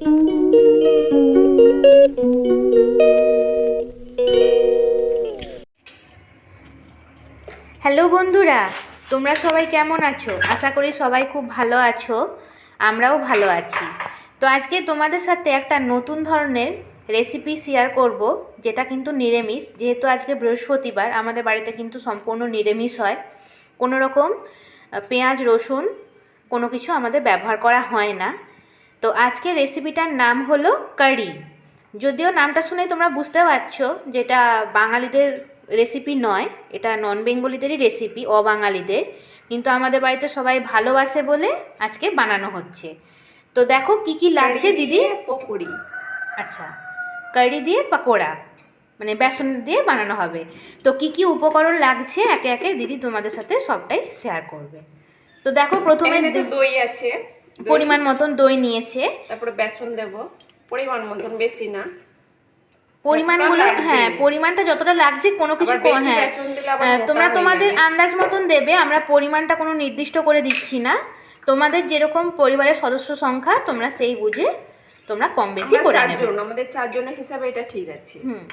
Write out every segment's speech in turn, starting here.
Hello বন্ধুরা, তোমরা সবাই কেমন আছো? আশা করি সবাই খুব ভালো আছো, আমরাও ভালো আছি। তো আজকে তোমাদের সাথে একটা নতুন ধরনের রেসিপি শেয়ার করব, যেটা কিন্তু নিরামিষ। যেহেতু আজকে বৃহস্পতিবার, আমাদের বাড়িতে কিন্তু সম্পূর্ণ নিরামিষ হয়। কোনো রকম পেঁয়াজ, রসুন কোনো কিছু আমাদের ব্যবহার করা হয় না। তো আজকে রেসিপিটার নাম হলো কারি যদিও নামটা শুনে তোমরা বুঝতে পারছ যেটা বাঙালিদের রেসিপি নয় এটা নন বেঙ্গলিদেরই রেসিপি অবাঙালিদের। কিন্তু আমাদের বাড়িতে সবাই ভালোবাসে বলে আজকে বানানো হচ্ছে। তো দেখো কি কি লাগছে দিদি? পকোড়ি। আচ্ছা কারি দিয়ে পাকোড়া মানে বেসন দিয়ে বানানো হবে। তো কি কি উপকরণ লাগছে একে একে দিদি তোমাদের সাথে সবটাই শেয়ার করবে। তো দেখো প্রথমে দই আছে। পরিমাণ মতন দই নিয়েছে। তারপরে বেসন দেব। পরিমাণ মতন বেশি না। পরিমাণগুলো। হ্যাঁ পরিমাণটা যতটা লাগছে কোনো কিছু হ্যাঁ মোটা তোমরা তোমাদের আন্দাজ মতন দেবে আমরা পরিমাণটা কোনো নির্দিষ্ট করে দিচ্ছি না। তোমাদের যেরকম পরিবারের সদস্য সংখ্যা তোমরা সেই বুঝে তোমরা কম বেশি করে নেবে। আমাদের চারজনের হিসাবে এটা ঠিক আছে। হুম।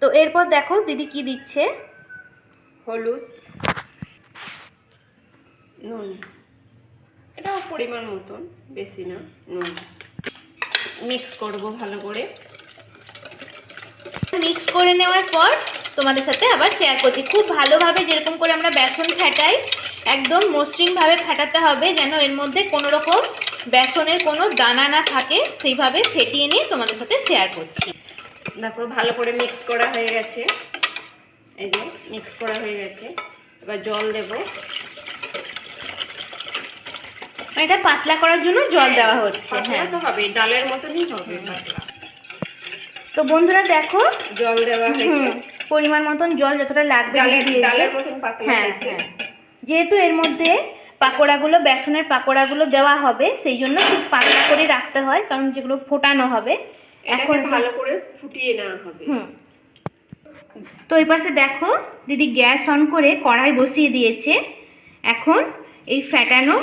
তো এরপর দেখো দিদি কি দিচ্ছে? হলুদ নুন। এটাও পরিমাণ মতন, বেশি না, নুন। মিক্স করব ভালো করে। মিক্স করে নেওয়ার পর তোমাদের সাথে আবার শেয়ার করছি। খুব ভালোভাবে যেরকম করে আমরা বেসন ফেটাই, একদম মসৃণভাবে ফেটাতে হবে যেন এর মধ্যে কোনো রকম বেসনের কোনো দানা না থাকে, সেইভাবে ফেটিয়ে নিয়ে তোমাদের সাথে শেয়ার করছি। তারপর ভালো করে মিক্স করা হয়ে গেছে। এই যে মিক্স করা হয়ে গেছে। এবার জল দেব। এটা পাতলা করার জন্য জল দেওয়া হচ্ছে হ্যাঁ। তো হবে ডালের মতনই হবে তো বন্ধুরা দেখো জল দেওয়া হয়েছে। পরিমাণ মতন জল যতটা লাগবে ডালের দিয়ে মতন পাতলা হ্যাঁ হ্যাঁ। যেহেতু এর মধ্যে পাকোড়াগুলো বেসনের পাকোড়াগুলো দেওয়া হবে সেই জন্য খুব পাতলা করে রাখতে হয় কারণ যেগুলো ফোটানো হবে এখন এখন ভালো করে ফুটিয়ে নেওয়া হবে। হুম। তো এই পাশে দেখো দিদি গ্যাস অন করে কড়াই বসিয়ে দিয়েছে। এখন এই ফ্যাটানো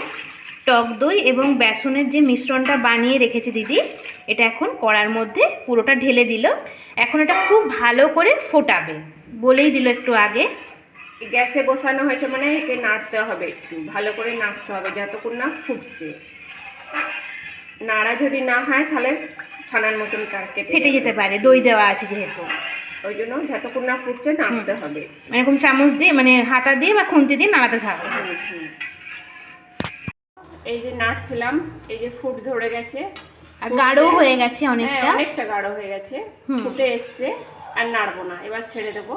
টক দই এবং বেসনের যে মিশ্রণটা বানিয়ে রেখেছে দিদি এটা এখন কড়ার মধ্যে পুরোটা ঢেলে দিল। এখন এটা খুব ভালো করে ফোটাবে বলেই দিল একটু আগে। গ্যাসে বসানো হয়েছে মানে একে নাড়তে হবে একটু ভালো করে নাড়তে হবে যতক্ষণ না ফুটছে। নাড়া যদি না হয় তাহলে ছানার মতন কা- কেটে ফেটে যেতে পারে দই দেওয়া আছে যেহেতু। ওই জন্য যতক্ষণ না ফুটছে নাড়তে হবে। এরকম চামচ দিয়ে মানে হাতা দিয়ে বা খুন্তি দিয়ে নাড়াতে থাকবে। এই যে নাড়ছিলাম এই যে ফুট ধরে গেছে। আর। গাঢ় হয়ে গেছে হ্যাঁ, অনেকটা। অনেকটা গাঢ় হয়ে গেছে। ফুটে এসছে আর নাড়বো না এবার ছেড়ে দেবো।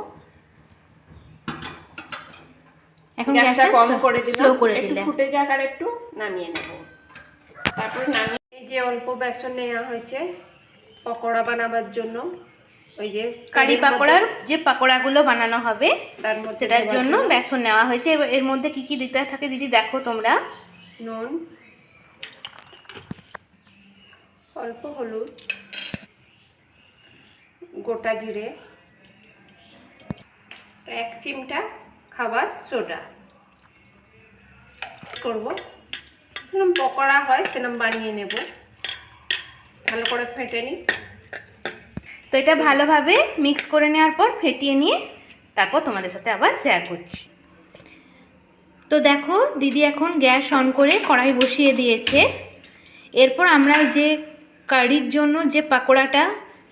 এখন গ্যাসটা কম করে স্লো দিলাম একটু ফুটে যাক আর একটু নামিয়ে নেব। তারপরে নামিয়ে এই যে অল্প বেসন নেওয়া হয়েছে পকোড়া বানাবার জন্য। ওই যে কারি পাকোড়ার যে পাকোড়াগুলো বানানো হবে তার সেটার জন্য বেসন নেওয়া হয়েছে। এর মধ্যে কি কি দিতে থাকে দিদি দেখো তোমরা। নুন, অল্প হলুদ, গোটা জিরে, এক চিমটা খাবার সোডা। করব। যেরকম পকোড়া হয়, সেরকম বানিয়ে নেব। ভালো করে ফেটে নিই। তো এটা ভালোভাবে মিক্স করে নেওয়ার পর, ফেটিয়ে নিয়ে তারপর তোমাদের সাথে আবার শেয়ার করছি। তো দেখো দিদি এখন গ্যাস অন করে কড়াই বসিয়ে দিয়েছে। এরপর আমরা যে কারির জন্য যে পাকোড়াটা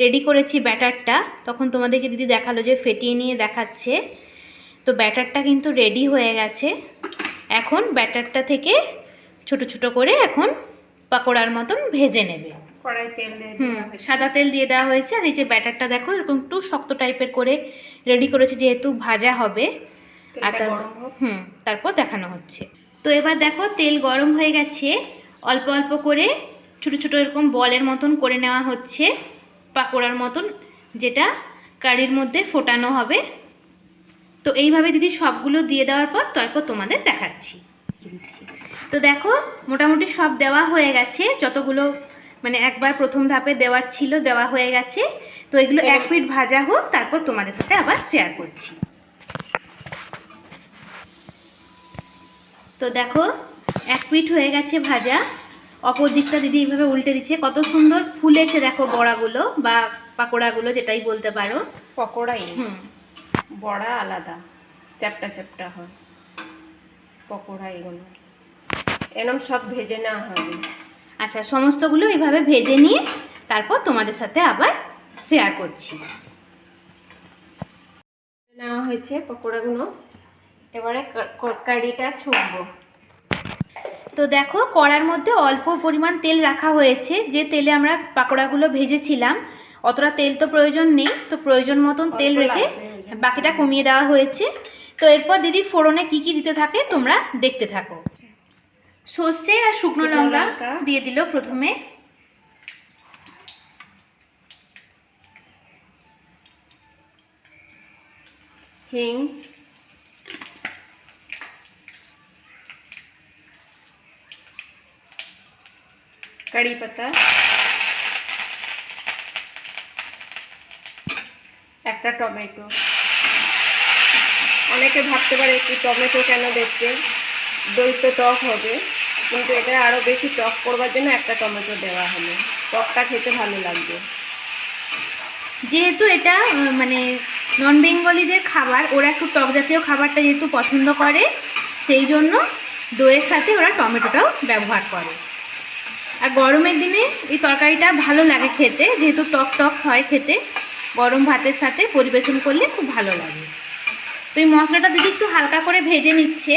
রেডি করেছি ব্যাটারটা তখন তোমাদেরকে দিদি দেখাল যে ফেটিয়ে নিয়ে দেখাচ্ছে। তো ব্যাটারটা কিন্তু রেডি হয়ে গেছে। এখন ব্যাটারটা থেকে ছোট ছোট করে এখন পাকোড়ার মতন ভেজে নেবে। কড়াই তেল হুম সাদা তেল দিয়ে দেওয়া হয়েছে। আর এই যে ব্যাটারটা দেখো এরকম একটু শক্ত টাইপের করে রেডি করেছে যেহেতু ভাজা হবে। হোক। হুম তারপর দেখানো হচ্ছে। তো এবার দেখো তেল গরম হয়ে গেছে। অল্প অল্প করে ছোট ছোট এরকম বলের মতন করে নেওয়া হচ্ছে। পাকোড়ার মতন যেটা কারির মধ্যে ফোটানো হবে। তো এইভাবে দিদি সবগুলো দিয়ে দেওয়ার পর তারপর তোমাদের দেখাচ্ছি। তো দেখো মোটামুটি সব দেওয়া হয়ে গেছে। যতগুলো মানে একবার প্রথম ধাপে দেওয়ার ছিল দেওয়া হয়ে গেছে। তো এগুলো এক পিঠ ভাজা হোক তারপর তোমাদের সাথে আবার শেয়ার করছি। তো দেখো এক পিঠ হয়ে গেছে ভাজা। অপর দিকটা দিদি এইভাবে উল্টে দিচ্ছে। কত সুন্দর ফুলেছে দেখো বড়াগুলো বা পাকোড়াগুলো যেটাই বলতে পারো। পকোড়াই? হুম। বড়া আলাদা চ্যাপটা চ্যাপটা হয়। পকোড়া এগুলো এরম সব ভেজে নেওয়া হবে আচ্ছা সমস্তগুলো এইভাবে ভেজে নিয়ে তারপর তোমাদের সাথে আবার শেয়ার করছি। নেওয়া হয়েছে পকোড়াগুলো। এবারে কারিটা ছুঁড়বো। তো দেখো কড়ার মধ্যে অল্প পরিমাণ তেল রাখা হয়েছে। যে তেলে আমরা পাকোড়াগুলো ভেজেছিলাম অতটা তেল তো প্রয়োজন নেই। তো প্রয়োজন মতন তেল রেখে। বাকিটা কমিয়ে দেওয়া হয়েছে। তো এরপর দিদি ফোড়নে কি কি দিতে থাকে তোমরা দেখতে থাকো। সর্ষে আর শুকনো লঙ্কা। দিয়ে দিল প্রথমে। হিং। কারি পাতা একটা টমেটো। অনেকে ভাবতে পারে কি টমেটো কেন দেখতে দই তো টক হবে, কিন্তু এটা আরও বেশি টক করবার জন্য একটা টমেটো দেওয়া হলো। টকটা খেতে ভালো লাগবে। যেহেতু এটা মানে নন বেঙ্গলিদের খাবার, ওরা একটু টক জাতীয় খাবারটা যেহেতু পছন্দ করে, সেই জন্য দইয়ের সাথে ওরা টমেটোটাও ব্যবহার করে। আর গরমের দিনে এই তরকারিটা ভালো লাগে খেতে যেহেতু টক টক হয় খেতে। গরম ভাতের সাথে পরিবেশন করলে খুব ভালো লাগে। তো এই মশলাটা দিদি একটু হালকা করে ভেজে নিচ্ছে।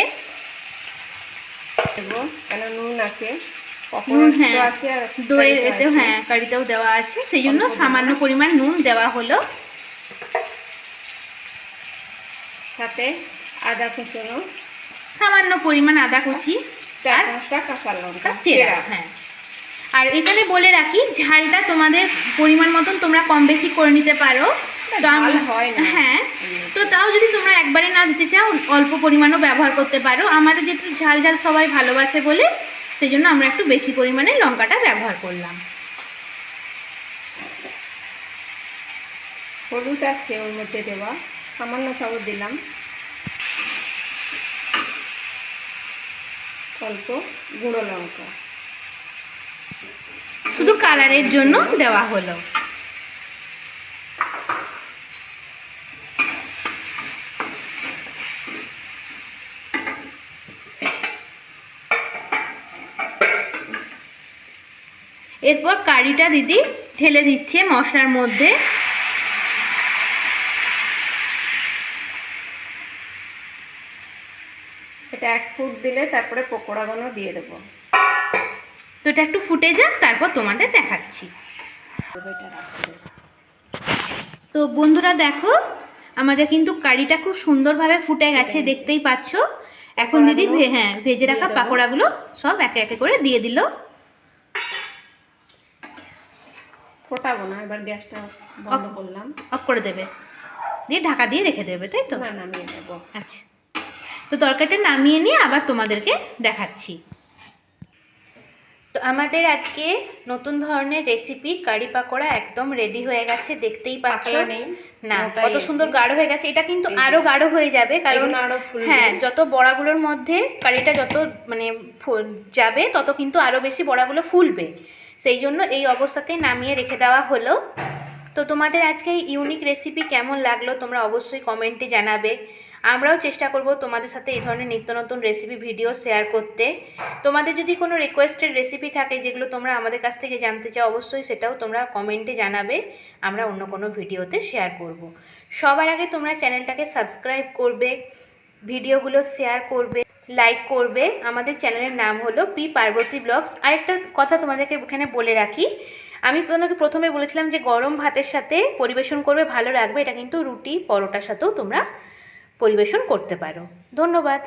কেন নুন আছে হ্যাঁ দইয়ের হ্যাঁ কারিতেও দেওয়া আছে। সেই জন্য সামান্য পরিমাণ নুন দেওয়া হলো। সাথে আদা কুচনো সামান্য পরিমাণ আদা কুচি আর কাঁচা লঙ্কা চেরা। হ্যাঁ। আর এখানে বলে রাখি ঝালটা তোমাদের পরিমাণ মতন তোমরা কম বেশি করে নিতে পারো। হয় না। হ্যাঁ তো তাও যদি তোমরা একবারে না দিতে চাও অল্প পরিমাণও ব্যবহার করতে পারো। আমাদের যেহেতু ঝাল ঝাল সবাই ভালোবাসে বলে সেই জন্য আমরা একটু বেশি পরিমাণে লঙ্কাটা ব্যবহার করলাম। হলুদ আছে ওর মধ্যে দেওয়া সামান্য চাউল দিলাম। অল্প গুঁড়ো লঙ্কা। শুধু কালারের জন্য দেওয়া হলো। এরপর কারিটা দিদি ঢেলে দিচ্ছে মশলার মধ্যে। এটা এক ফুট দিলে তারপরে পকোড়াগুলো দিয়ে দেবো। তো এটা একটু ফুটে যাক তারপর তোমাদের দেখাচ্ছি। তো বন্ধুরা দেখো আমাদের কিন্তু কারিটা খুব সুন্দরভাবে ফুটে গেছে। দেখতেই পাচ্ছ। এখন দিদি হ্যাঁ ভেজে রাখা পাকোড়াগুলো সব একে একে করে দিয়ে দিল। ফোটাবো না এবার গ্যাসটা বন্ধ করলাম। অফ করে দেবে। দিয়ে ঢাকা দিয়ে রেখে দেবে তাই তো? নামিয়ে দেবো আচ্ছা। তো তরকারিটা নামিয়ে নিয়ে আবার তোমাদেরকে দেখাচ্ছি। তো আমাদের আজকে নতুন ধরনের রেসিপি কারি পাকোড়া একদম রেডি হয়ে গেছে দেখতেই পাচ্ছ? নেই না কত সুন্দর গাঢ় হয়ে গেছে। এটা কিন্তু আরও গাঢ় হয়ে যাবে কারণ। হ্যাঁ যত বড়াগুলোর মধ্যে কারিটা যত মানে যাবে তত কিন্তু আরও বেশি বড়াগুলো ফুলবে। সেই জন্য এই অবস্থাতেই নামিয়ে রেখে দেওয়া হলো। তো তোমাদের আজকে এই ইউনিক রেসিপি কেমন লাগল তোমরা অবশ্যই কমেন্টে জানাবে। আমরাও চেষ্টা করব তোমাদের সাথে এই ধরনের নিত্য নতুন রেসিপি ভিডিও শেয়ার করতে। তোমাদের যদি কোনো রিকোয়েস্টেড রেসিপি থাকে যেগুলো তোমরা আমাদের কাছ থেকে জানতে চাও, অবশ্যই সেটাও তোমরা কমেন্টে জানাবে। আমরা অন্য কোনো ভিডিওতে শেয়ার করব। সবার আগে তোমরা চ্যানেলটাকে সাবস্ক্রাইব করবে ভিডিওগুলো শেয়ার করবে লাইক করবে। আমাদের চ্যানেলের নাম হলো পি পার্বতী ব্লগস আরেকটা কথা তোমাদেরকে এখানে বলে রাখি, আমি তোমাকে প্রথমে বলেছিলাম যে গরম ভাতের সাথে পরিবেশন করবে, ভালো লাগবে। এটা কিন্তু রুটি, পরোটার সাথেও তোমরা পরিবেশন করতে পারো। ধন্যবাদ।